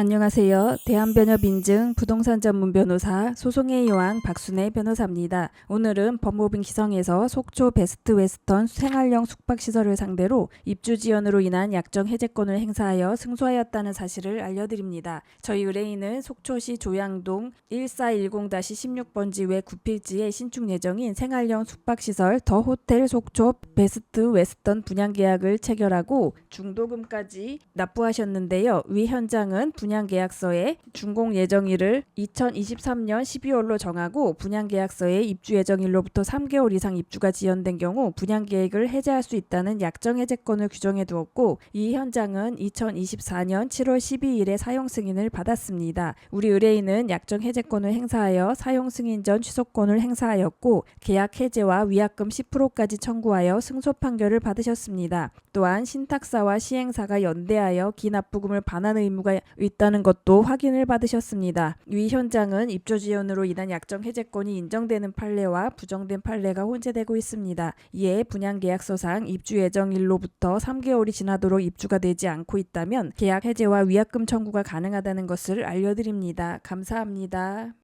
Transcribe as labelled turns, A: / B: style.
A: 안녕하세요. 대한변협인증 부동산 전문 변호사 소송의 여왕 박순애 변호사입니다. 오늘은 법무부 기성에서 속초 베스트 웨스턴 생활형 숙박시설을 상대로 입주 지연으로 인한 약정 해제권을 행사하여 승소하였다는 사실을 알려드립니다. 저희 의뢰인은 속초시 조양동 1410-16번지 외 구필지에 신축 예정인 생활형 숙박시설 더 호텔 속초 베스트 웨스턴 분양 계약을 체결하고 중도금까지 납부하셨는데요. 위 현장은 분양 계약서에 준공 예정일을 2023년 12월로 정하고 분양 계약서에 입주 예정일로부터 3개월 이상 입주가 지연된 경우 분양 계획을 해제할 수 있다는 약정 해제권을 규정해 두었고 이 현장은 2024년 7월 12일에 사용 승인을 받았습니다. 우리 의뢰인은 약정 해제권을 행사하여 사용 승인 전 취소권을 행사하였고 계약 해제와 위약금 10%까지 청구하여 승소 판결을 받으셨습니다. 또한 신탁사와 시행사가 연대하여 기납부금을 반환 의무가 있 다는 것도 확인을 받으셨습니다. 위 현장은 입주 지연으로 인한 약정 해제권이 인정되는 판례와 부정된 판례가 혼재되고 있습니다. 이에 분양 계약서상 입주 예정일로부터 3개월이 지나도록 입주가 되지 않고 있다면 계약 해제와 위약금 청구가 가능하다는 것을 알려드립니다. 감사합니다.